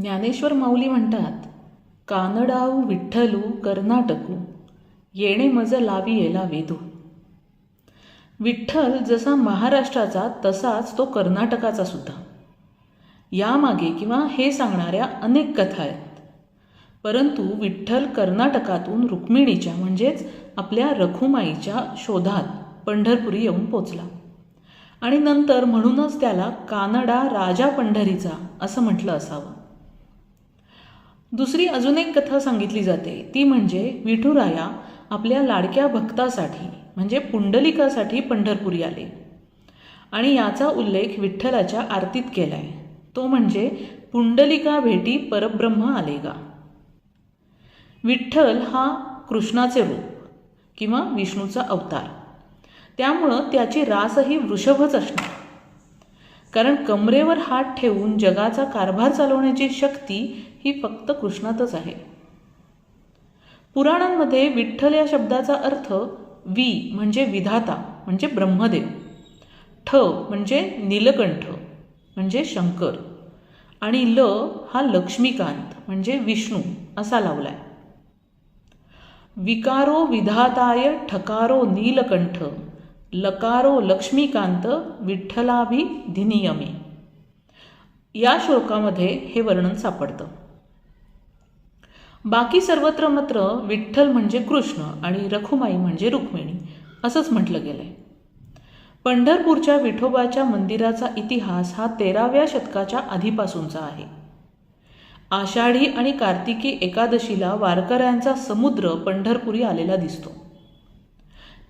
ज्ञानेश्वर माऊली म्हणतात कानडाऊ विठ्ठलू कर्नाटकू येणे मज लावी येला वेदू. विठ्ठल जसा महाराष्ट्राचा तसाच तो कर्नाटकाचा सुद्धा. यामागे किंवा हे सांगणाऱ्या अनेक कथा आहेत. परंतु विठ्ठल कर्नाटकातून रुक्मिणीच्या म्हणजेच आपल्या रखुमाईच्या शोधात पंढरपुरी येऊन पोचला. आणि नंतर म्हणूनच त्याला कानडा राजा पंढरीचा असं म्हटलं असावं. दुसरी अजून एक कथा सांगितली जाते. ती म्हणजे विठुराया आपल्या लाडक्या भक्तासाठी म्हणजे पुंडलिकासाठी पंढरपुरी आले. आणि याचा उल्लेख विठ्ठलाच्या आरतीत केलाय. तो म्हणजे पुंडलिका भेटी परब्रह्म आलेगा. विठ्ठल हा कृष्णाचे रूप किंवा विष्णूचा अवतार. त्यामुळं त्याची रासही वृषभच असणार. कारण कमरेवर हात ठेवून जगाचा कारभार चालवण्याची शक्ती ही फक्त कृष्णातच आहे. पुराणांमध्ये विठ्ठल या शब्दाचा अर्थ वी म्हणजे विधाता म्हणजे ब्रह्मदेव. ठ म्हणजे नीलकंठ म्हणजे शंकर. आणि ल हा लक्ष्मीकांत म्हणजे विष्णू असा लावलाय. विकारो विधाताय ठकारो नीलकंठ लकारो लक्ष्मीकांत विठ्ठलाभिधिनियमे या श्लोकामध्ये हे वर्णन सापडतं. बाकी सर्वत्र मात्र विठ्ठल म्हणजे कृष्ण आणि रखुमाई म्हणजे रुक्मिणी असंच म्हटलं गेलंय. पंढरपूरच्या विठोबाच्या मंदिराचा इतिहास हा तेराव्या शतकाच्या आधीपासूनचा आहे. आषाढी आणि कार्तिकी एकादशीला वारकऱ्यांचा समुद्र पंढरपुरी आलेला दिसतो.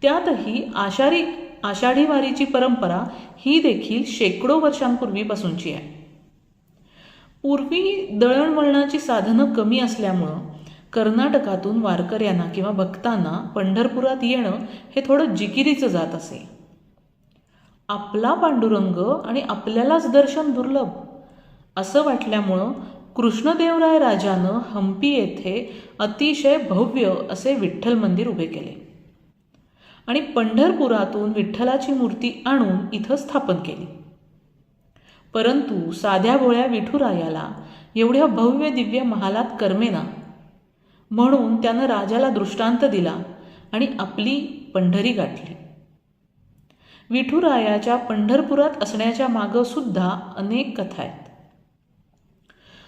त्यातही आषाढी आषाढी वारीची परंपरा ही देखील शेकडो वर्षांपूर्वीपासूनची आहे. पूर्वी दळणवळणाची साधनं कमी असल्यामुळं कर्नाटकातून वारकऱ्यांना किंवा भक्तांना पंढरपुरात येणं हे थोडं जिकिरीचं जात असे. आपला पांडुरंग आणि आपल्यालाच दर्शन दुर्लभ असं वाटल्यामुळं कृष्णदेवराय राजानं हम्पी येथे अतिशय भव्य असे विठ्ठल मंदिर उभे केले. आणि पंढरपुरातून विठ्ठलाची मूर्ती आणून इथं स्थापन केली. परंतु साध्या भोळ्या विठुरायाला एवढ्या भव्य दिव्य महालात करमेना म्हणून त्यानं राजाला दृष्टांत दिला आणि आपली पंढरी गाठली. विठुरायाच्या पंढरपुरात असण्याच्या मागं सुद्धा अनेक कथा आहेत.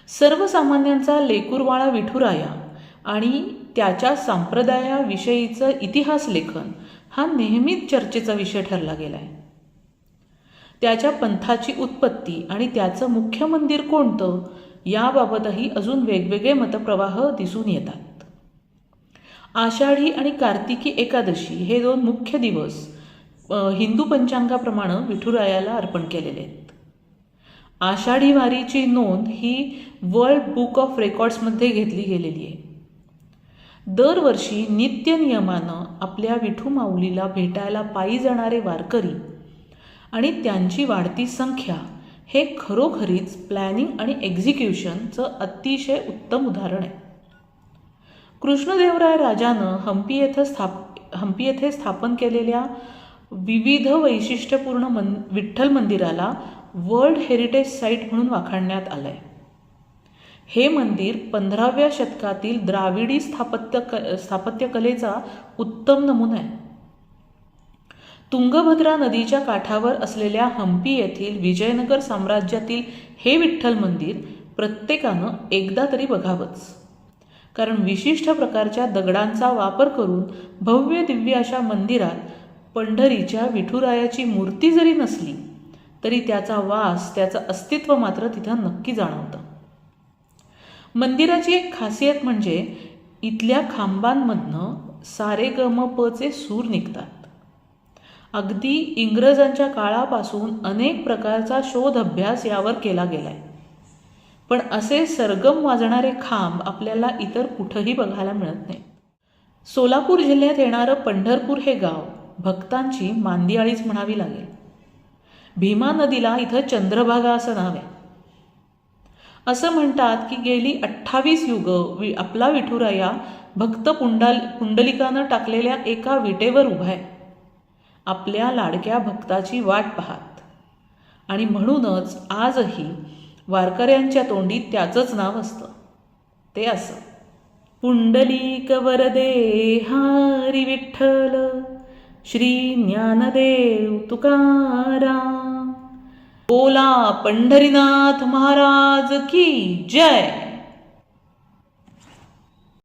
सर्वसामान्यांचा लेकुरवाळा विठुराया आणि त्याच्या संप्रदायाविषयीचं इतिहास लेखन हा नेहमीच चर्चेचा विषय ठरला गेला आहे त्याच्या पंथाची उत्पत्ती आणि त्याचं मुख्य मंदिर कोणतं याबाबतही अजून वेगवेगळे मतप्रवाह दिसून येतात. आषाढी आणि कार्तिकी एकादशी हे दोन मुख्य दिवस हिंदू पंचांगाप्रमाणे विठुरायाला अर्पण केलेले आहेत. आषाढी वारीची नोंद ही वर्ल्ड बुक ऑफ रेकॉर्ड्समध्ये घेतली गेलेली आहे. दरवर्षी नित्यनियमानं आपल्या विठू माऊलीला भेटायला पायी जाणारे वारकरी आणि त्यांची वाढती संख्या हे खरोखरीच प्लॅनिंग आणि एक्झिक्युशनचं अतिशय उत्तम उदाहरण आहे. कृष्णदेवराय राजानं हम्पी येथे स्थाप हम्पी येथे स्थापन केलेल्या विविध वैशिष्ट्यपूर्ण मन विठ्ठल मंदिराला वर्ल्ड हेरिटेज साईट म्हणून वाखाणण्यात आलं आहे हे मंदिर पंधराव्या शतकातील द्राविडी स्थापत्य क स्थापत्यकलेचा उत्तम नमुना आहे. तुंगभद्रा नदीच्या काठावर असलेल्या हम्पी येथील विजयनगर साम्राज्यातील हे विठ्ठल मंदिर प्रत्येकानं एकदा तरी बघावंच. कारण विशिष्ट प्रकारच्या दगडांचा वापर करून भव्य दिव्य अशा मंदिरात पंढरीच्या विठुरायाची मूर्ती जरी नसली तरी त्याचा वास त्याचं अस्तित्व मात्र तिथं नक्की जाणवतं. मंदिराची एक खासियत म्हणजे इथल्या खांबांमधनं सारे गम पचे सूर निघतात. अगदी इंग्रजांच्या काळापासून अनेक प्रकारचा शोध अभ्यास यावर केला गेलाय. पण असे सरगम वाजणारे खांब आपल्याला इतर कुठंही बघायला मिळत नाही सोलापूर जिल्ह्यात येणारं पंढरपूर हे गाव भक्तांची मांदियाळीच म्हणावी लागेल. भीमा नदीला इथं चंद्रभागा असं नाव आहे. असं म्हणतात की गेली अठ्ठावीस युग वि आपला विठुराया भक्त पुंडाल पुंडलिकानं टाकलेल्या एका विटेवर उभा आहे. आपल्या लाडक्या भक्ताची वाट पाहात. आणि म्हणूनच आजही वारकऱ्यांच्या तोंडी त्याचंच नाव असतं. ते असं. पुंडलिक वरदे हारी विठ्ठल श्री ज्ञानदेव तुकाराम. बोला पंढरीनाथ महाराज की जय.